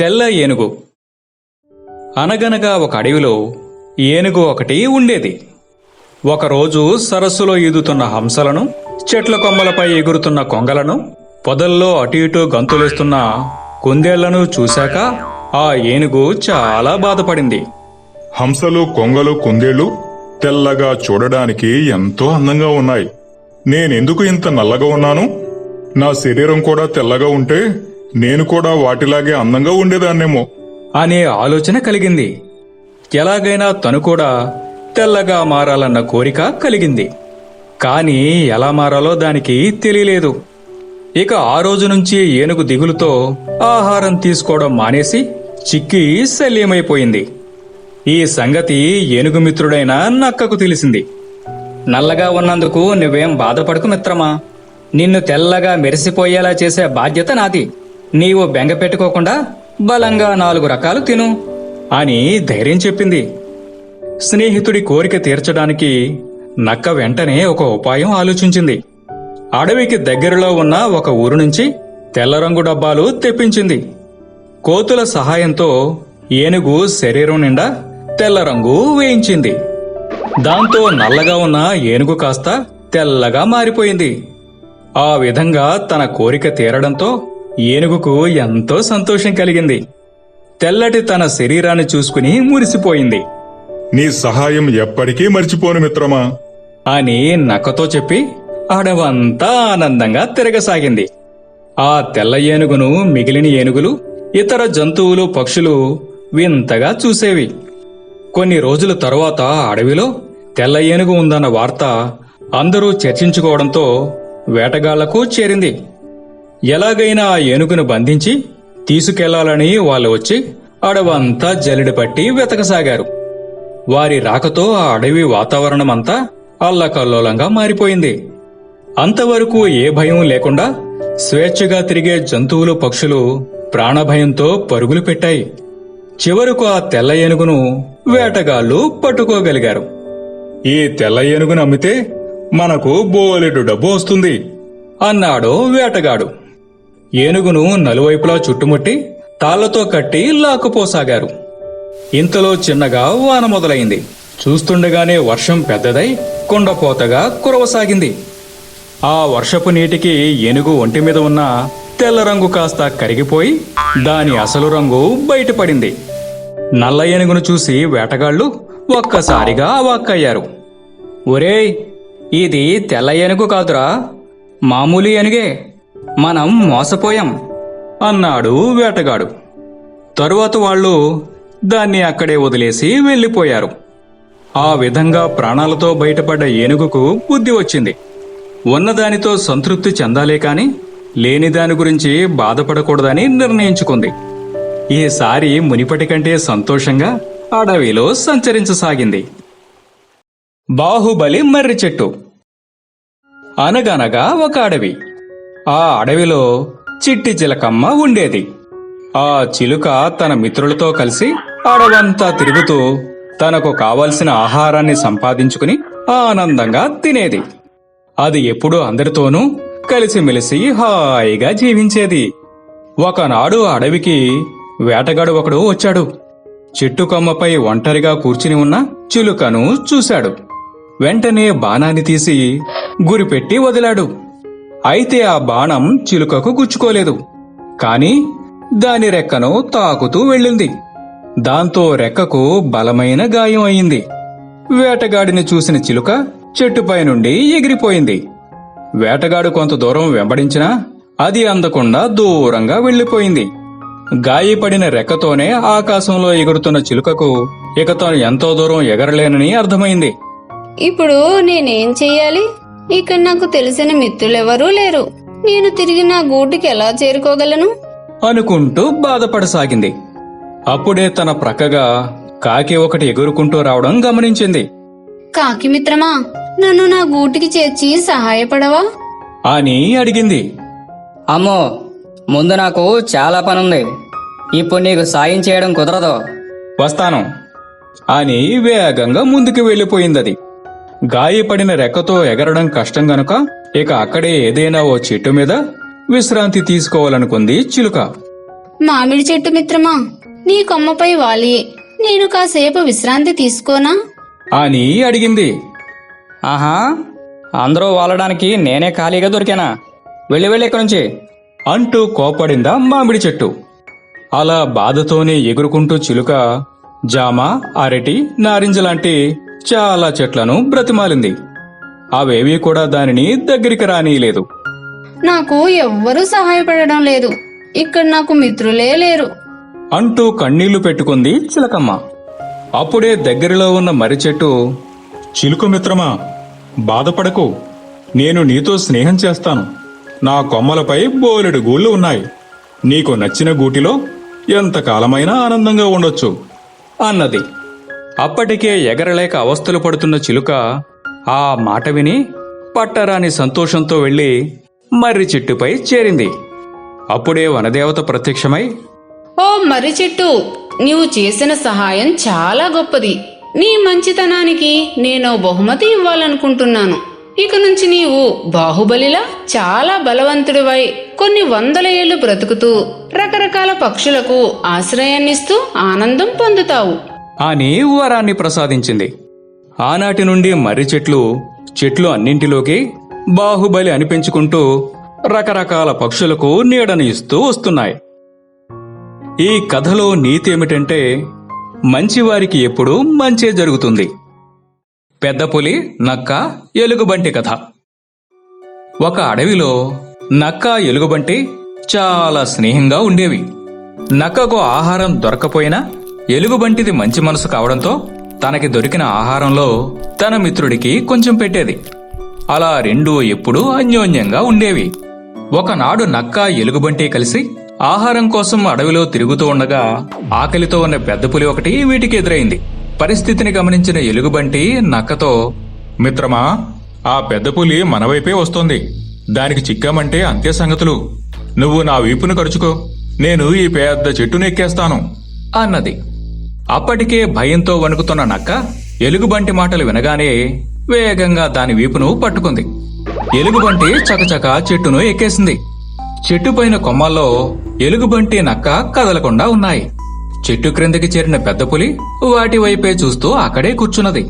తెల్ల ఏనుగు. అనగనగా ఒక అడవిలో ఏనుగు ఒకటి ఉండేది. ఒకరోజు సరస్సులో ఈదుతున్న హంసలను చెట్ల కొమ్మలపై ఎగురుతున్న కొంగలను పొదల్లో అటు ఇటు గంతులేస్తున్న కుందేళ్ళను చూశాక ఆ ఏనుగు చాలా బాధపడింది. హంసలు కొంగలు కుందేళ్ళు తెల్లగా చూడడానికి ఎంతో అందంగా ఉన్నాయి. నేనెందుకు ఇంత నల్లగా ఉన్నాను? నా శరీరం కూడా తెల్లగా ఉంటే నేను కూడా వాటిలాగే అందంగా ఉండేదాన్నేమో. అనే ఆలోచన కలిగింది. ఎలాగైనా తను కూడా తెల్లగా మారాలన్న కోరిక కలిగింది. కానీ ఎలా మారాలో దానికి తెలియలేదు. ఇక ఆ రోజు నుంచి ఏనుగు దిగులుతో ఆహారం తీసుకోవడం మానేసి చిక్కి శల్యమైపోయింది. ఈ సంగతి ఏనుగు మిత్రుడైన నక్కకు తెలిసింది. నల్లగా ఉన్నందుకు నువ్వేం బాధపడకు మిత్రమా? నిన్ను తెల్లగా మెరిసిపోయేలా చేసే బాధ్యత నాది. నీవు బెంగ పెట్టుకోకుండా బలంగా నాలుగు రకాలు తిను అని ధైర్యం చెప్పింది. స్నేహితుడి కోరిక తీర్చడానికి నక్క వెంటనే ఒక ఉపాయం ఆలోచించింది. అడవికి దగ్గరలో ఉన్న ఒక ఊరు నుంచి తెల్ల రంగు డబ్బాలు తెప్పించింది. కోతుల సహాయంతో ఏనుగు శరీరం నిండా తెల్ల రంగు వేయించింది. దాంతో నల్లగా ఉన్న ఏనుగు కాస్త తెల్లగా మారిపోయింది. ఆ విధంగా తన కోరిక తీరడంతో ఏనుగుకు ఎంతో సంతోషం కలిగింది. తెల్లటి తన శరీరాన్ని చూసుకుని మురిసిపోయింది. నీ సహాయం ఎప్పటికీ మర్చిపోను మిత్రమా? అని నక్కతో చెప్పి అడవంతా ఆనందంగా తిరగసాగింది. ఆ తెల్ల ఏనుగును మిగిలిన ఏనుగులు ఇతర జంతువులు పక్షులు వింతగా చూసేవి. కొన్ని రోజుల తరువాత అడవిలో తెల్ల ఏనుగు ఉందన్న వార్త అందరూ చర్చించుకోవడంతో వేటగాళ్ళకు చేరింది. ఎలాగైనా ఆ ఏనుగును బంధించి తీసుకెళ్ళాలని వాళ్ళు వచ్చి అడవంతా జలిడి పట్టి వెతకసాగారు. వారి రాకతో ఆ అడవి వాతావరణమంతా అల్లకల్లోలంగా మారిపోయింది. అంతవరకు ఏ భయం లేకుండా స్వేచ్ఛగా తిరిగే జంతువులు పక్షులు ప్రాణభయంతో పరుగులు పెట్టాయి. చివరకు ఆ తెల్ల ఏనుగును వేటగాళ్ళు పట్టుకోగలిగారు. ఈ తెల్ల ఏనుగును అమ్మితే మనకు బోలెడు డబ్బు వస్తుంది అన్నాడు వేటగాడు. ఏనుగును నలువైపులా చుట్టుముట్టి తాళ్ళతో కట్టి లాక్కుపోసాగారు. ఇంతలో చిన్నగా వాన మొదలైంది. చూస్తుండగానే వర్షం పెద్దదై కుండపోతగా కురవసాగింది. ఆ వర్షపు నీటికి ఏనుగు ఒంటి మీద ఉన్న తెల్ల రంగు కాస్త కరిగిపోయి దాని అసలు రంగు బయటపడింది. నల్ల ఏనుగును చూసి వేటగాళ్ళు ఒక్కసారిగా అవాక్కయ్యారు. ఒరేయ్ ఇది తెల్ల ఏనుగు కాదురా. మామూలు ఏనుగే. మనం మోసపోయాం అన్నాడు వేటగాడు. తరువాత వాళ్ళు దాన్ని అక్కడే వదిలేసి వెళ్ళిపోయారు. ఆ విధంగా ప్రాణాలతో బయటపడ్డ ఏనుగుకు బుద్ధి వచ్చింది. ఉన్నదానితో సంతృప్తి చెందాలే కాని లేని దాని గురించి బాధపడకూడదని నిర్ణయించుకుంది. ఈసారి మునిపటి కంటే సంతోషంగా అడవిలో సంచరించసాగింది. బాహుబలి మర్రి చెట్టు. అనగనగా ఒక అడవి. ఆ అడవిలో చిట్టి చిలకమ్మ ఉండేది. ఆ చిలుక తన మిత్రులతో కలిసి అడవంతా తిరుగుతూ తనకు కావలసిన ఆహారాన్ని సంపాదించుకుని ఆనందంగా తినేది. అది ఎప్పుడూ అందరితోనూ కలిసిమెలిసి హాయిగా జీవించేది. ఒకనాడు అడవికి వేటగాడు ఒకడు వచ్చాడు. చెట్టు కొమ్మపై ఒంటరిగా కూర్చుని ఉన్న చిలుకను చూశాడు. వెంటనే బాణాన్ని తీసి గురిపెట్టి వదిలాడు. అయితే ఆ బాణం చిలుకకు గుచ్చుకోలేదు. కాని దాని రెక్కను తాకుతూ వెళ్ళింది. దాంతో రెక్కకు బలమైన గాయం అయింది. వేటగాడిని చూసిన చిలుక చెట్టుపై నుండి ఎగిరిపోయింది. వేటగాడు కొంత దూరం వెంబడించినా అది అందకుండా దూరంగా వెళ్ళిపోయింది గాయపడిన రెక్కతోనే ఆకాశంలో ఎగురుతున్న చిలుకకు ఇక తాను ఎంతో దూరం ఎగరలేనని అర్థమైంది. ఇప్పుడు నేనేం చెయ్యాలి? ఇక్కడ నాకు తెలిసిన మిత్రులెవరూ లేరు. నేను తిరిగి నా గూటికి ఎలా చేరుకోగలను? అనుకుంటూ బాధపడసాగింది. అప్పుడే తన ప్రక్కగా కాకి ఒకటి ఎగురుకుంటూ రావడం గమనించింది. కాకి మిత్రమా నన్ను నా గూటికి చేర్చి సహాయపడవా? అని అడిగింది. అమ్మో ముందు నాకు చాలా పనుంది. ఇప్పుడు నీకు సాయం చేయడం కుదరదు. వస్తాను. అని వేగంగా ముందుకు వెళ్ళిపోయిందది. గాయపడిన రెక్కతో ఎగరడం కష్టం గనుక ఇక అక్కడే ఏదైనా ఓ చెట్టు మీద విశ్రాంతి తీసుకోవాలనుకుంది చిలుక. మామిడి చెట్టు మిత్రమా నీ కొమ్మపై వాలి నేను కాసేపు విశ్రాంతి తీసుకోనా? అని అడిగింది. ఆహా అందరూ వాలడానికి నేనే ఖాళీగా దొరికానా? వెళ్ళి వెళ్ళి ఇక్కడి నుంచి. అంటూ కోపడిందా మామిడి చెట్టు. అలా బాధతోనే ఎగురుకుంటూ చిలుక జామ అరటి నారింజ లాంటి చాలా చెట్లను బ్రతిమాలింది. అవేవీ కూడా దానిని దగ్గరికి రానీయలేదు. నాకు ఎవ్వరూ సహాయపడడం లేదు. ఇక్కడ నాకు మిత్రులే లేరు. అంటూ కన్నీళ్ళు పెట్టుకుంది చిలకమ్మ. అప్పుడే దగ్గరలో ఉన్న మర్రి చెట్టు చిలుక మిత్రమా బాధపడకు. నేను నీతో స్నేహం చేస్తాను. నా కొమ్మలపై బోలెడు గూళ్ళు ఉన్నాయి. నీకు నచ్చిన గూటిలో ఎంతకాలమైనా ఆనందంగా ఉండొచ్చు అన్నది. అప్పటికే ఎగరలేక అవస్థలు పడుతున్న చిలుక ఆ మాట విని పట్టరాని సంతోషంతో వెళ్ళి మర్రి చెట్టుపై చేరింది. అప్పుడే వనదేవత ప్రత్యక్షమై ఓ మర్రి చెట్టు నీవు చేసిన సహాయం చాలా గొప్పది. నీ మంచితనానికి నేను బహుమతి ఇవ్వాలనుకుంటున్నాను. ఇక నుంచి నీవు బాహుబలిలా చాలా బలవంతుడివై కొన్ని వందల ఏళ్ళు బ్రతుకుతూ రకరకాల పక్షులకు ఆశ్రయాన్నిస్తూ ఆనందం పొందుతావు. అని వరాన్ని ప్రసాదించింది. ఆనాటి నుండి మర్రి చెట్లు చెట్లు అన్నింటిలోకి బాహుబలి అనిపించుకుంటూ రకరకాల పక్షులకు నీడను ఇస్తూ వస్తున్నాయి. ఈ కథలో నీతి ఏమిటంటే మంచివారికి ఎప్పుడూ మంచే జరుగుతుంది. పెద్ద పులి నక్క ఎలుగుబంటి కథ. ఒక అడవిలో నక్క ఎలుగుబంటి చాలా స్నేహంగా ఉండేవి. నక్కకు ఆహారం దొరకపోయినా ఎలుగుబంటిది మంచి మనసు కావడంతో తనకి దొరికిన ఆహారంలో తన మిత్రుడికి కొంచెం పెట్టేది. అలా రెండూ ఎప్పుడూ అన్యోన్యంగా ఉండేవి. ఒకనాడు నక్క ఎలుగుబంటి కలిసి ఆహారం కోసం అడవిలో తిరుగుతూ ఉండగా ఆకలితో ఉన్న పెద్ద పులి ఒకటి వీటికి ఎదురైంది. పరిస్థితిని గమనించిన ఎలుగుబంటి నక్కతో మిత్రమా ఆ పెద్ద పులి మన వైపే వస్తోంది. దానికి చిక్కామంటే అంతే సంగతులు. నువ్వు నా వీపును కరుచుకో. నేను ఈ పెద్ద చెట్టును ఎక్కేస్తాను. అన్నది. అప్పటికే భయంతో వణుకుతున్న నక్క ఎలుగుబంటి మాటలు వినగానే వేగంగా దాని వీపును పట్టుకుంది. ఎలుగుబంటి చకచక చెట్టును ఎక్కేసింది. చెట్టుపైన కొమ్మల్లో ఎలుగుబంటి నక్క కదలకుండా ఉన్నాయి. చెట్టు క్రిందకి చేరిన పెద్ద పులి వాటి వైపే చూస్తూ అక్కడే కూర్చున్నది.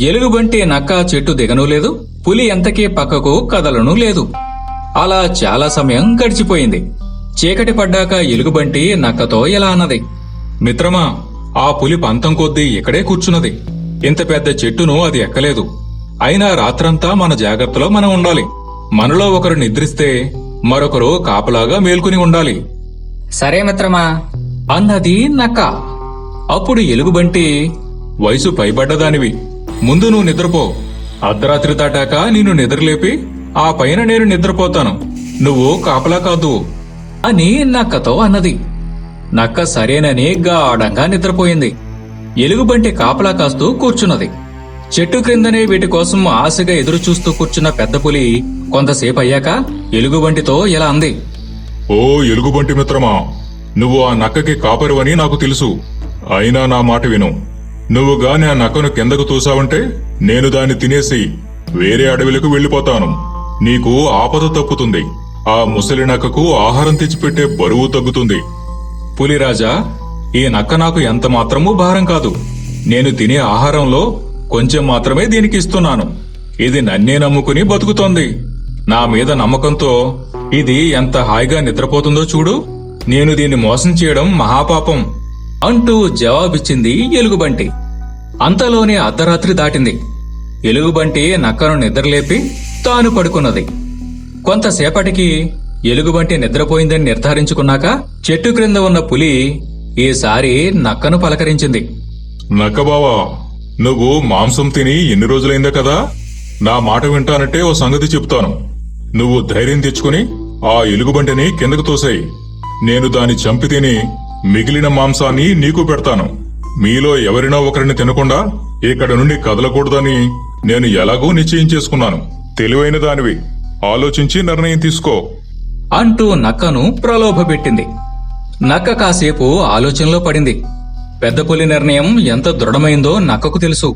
ఎలుగుబంటి నక్క చెట్టు దిగనూ లేదు పులి ఎంతకీ పక్కకు కదలను లేదు. అలా చాలా సమయం గడిచిపోయింది. చీకటి పడ్డాక ఎలుగుబంటి నక్కతో ఇలా అన్నది? మిత్రమా ఆ పులి పంతం కొద్దీ ఇక్కడే కూర్చున్నది. ఇంత పెద్ద చెట్టును అది ఎక్కలేదు. అయినా రాత్రంతా మన జాగ్రత్తలో మనం ఉండాలి. మనలో ఒకరు నిద్రిస్తే మరొకరు కాపలాగా మేల్కొని ఉండాలి. సరే మిత్రమా. అన్నది నక్క. అప్పుడు ఎలుగుబంటి వయసు పైబడ్డదానివి. ముందు నువ్వు నిద్రపో. అర్ధరాత్రి దాటాక నిన్ను నిద్రలేపి ఆ పైన నేను నిద్రపోతాను. నువ్వు కాపలా కాదు అని నక్కతో అన్నది. నక్క సరేనని గాఢంగా నిద్రపోయింది. ఎలుగుబంటి కాపలా కాస్తూ కూర్చున్నది. చెట్టు క్రిందనే వీటి కోసం ఆశగా ఎదురుచూస్తూ కూర్చున్న పెద్ద పులి కొంతసేపు అయ్యాక ఎలుగుబంటితో ఇలా అంది. ఓ ఎలుగుబంటి మిత్రమా నువ్వు ఆ నక్కకి కాపరివని నాకు తెలుసు. అయినా నా మాట విను. నువ్వు గాని ఆ నక్కను కిందకు తూసావంటే నేను దాన్ని తినేసి వేరే అడవిలకు వెళ్ళిపోతాను నీకు ఆపద తప్పుతుంది. ఆ ముసలి నక్కకు ఆహారం తెచ్చిపెట్టే బరువు తగ్గుతుంది. పులిరాజా ఈ నక్క నాకు ఎంత మాత్రమూ భారం కాదు. నేను తినే ఆహారంలో కొంచెం మాత్రమే దీనికి ఇస్తున్నాను. ఇది నన్నే నమ్ముకుని బతుకుతోంది. నా మీద నమ్మకంతో ఇది ఎంత హాయిగా నిద్రపోతుందో చూడు. నేను దీన్ని మోసం చేయడం మహాపాపం అంటూ జవాబిచ్చింది ఎలుగుబంటి. అంతలోనే అర్ధరాత్రి దాటింది. ఎలుగుబంటి నక్కను నిద్రలేపి తాను పడుకున్నది. కొంతసేపటికి ఎలుగుబంటి నిద్రపోయిందని నిర్ధారించుకున్నాక చెట్టు క్రింద ఉన్న పులి ఈసారి నక్కను పలకరించింది. నక్కబావా నువ్వు మాంసం తిని ఎన్ని రోజులైందా కదా? నా మాట వింటానంటే ఓ సంగతి చెప్తాను. నువ్వు ధైర్యం తెచ్చుకుని ఆ ఎలుగుబంటిని కిందకు తోసేయి. నేను దాన్ని చంపి తిని మిగిలిన మాంసాన్ని నీకు పెడతాను. మీలో ఎవరినో ఒకరిని తినకుండా ఇక్కడ నుండి కదలకూడదని నేను ఎలాగూ నిశ్చయం చేసుకున్నాను. తెలివైన దానివి. ఆలోచించి నిర్ణయం తీసుకో. అంటూ నక్కను ప్రలోభపెట్టింది. నక్క కాసేపు ఆలోచనలో పడింది. పెద్ద పులి నిర్ణయం ఎంత దృఢమైందో నక్కకు తెలుసు.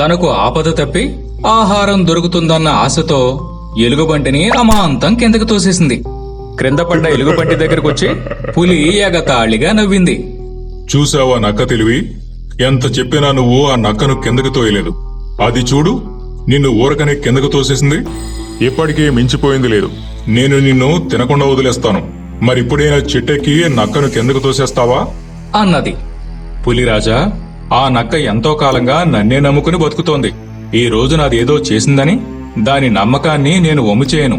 తనకు ఆపద తప్పి ఆహారం దొరుకుతుందన్న ఆశతో ఎలుగుబంటిని అమాంతం కిందకు తోసేసింది. క్రింద పడ్డ ఎలుగుబంటి దగ్గరకొచ్చి పులి ఎగతాళిగా నవ్వింది. చూసావా నక్క తెలివి? ఎంత చెప్పినా నువ్వు ఆ నక్కను కిందకు తోయలేదు. అది చూడు నిన్ను ఊరకనే కిందకు తోసేసింది. ఇప్పటికీ మించిపోయింది లేదు. నేను నిన్ను తినకుండా వదిలేస్తాను. మరిప్పుడైనా చెట్టెక్కి నక్కను కిందకు తోసేస్తావా? అన్నది. పులిరాజా ఆ నక్క ఎంతో కాలంగా నన్నే నమ్ముకుని బతుకుతోంది. ఈ రోజు నాదేదో చేసిందని దాని నమ్మకాన్ని నేను వమ్ము చేయను.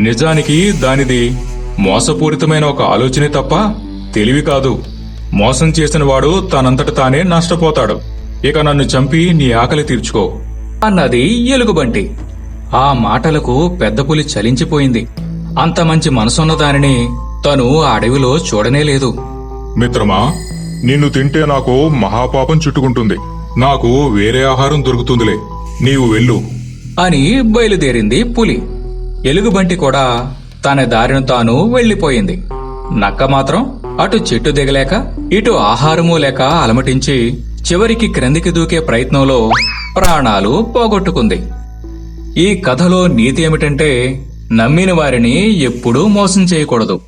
నిజానికి దానిది మోసపూరితమైన ఒక ఆలోచనే తప్ప తెలివి కాదు. మోసం చేసిన వాడు తనంతట తానే నష్టపోతాడు. ఇక నన్ను చంపి నీ ఆకలి తీర్చుకో. అన్నది ఎలుగుబంటి. ఆ మాటలకు పెద్ద పులి చలించిపోయింది. అంత మంచి మనసున్న దానిని తను ఆ అడవిలో చూడనే లేదు. మిత్రమా నిన్ను తింటే నాకు మహాపాపం చుట్టుకుంటుంది. నాకు వేరే ఆహారం దొరుకుతుందిలే. నీవు వెళ్ళు. అని బయలుదేరింది పులి. ఎలుగుబంటి కూడా తన దారిన తాను వెళ్ళిపోయింది నక్క మాత్రం అటు చెట్టు దిగలేక ఇటు ఆహారము లేక అలమటించి చివరికి క్రిందికి దూకే ప్రయత్నంలో ప్రాణాలు పోగొట్టుకుంది. ఈ కథలో నీతి ఏమిటంటే నమ్మిన వారిని ఎప్పుడూ మోసం చేయకూడదు.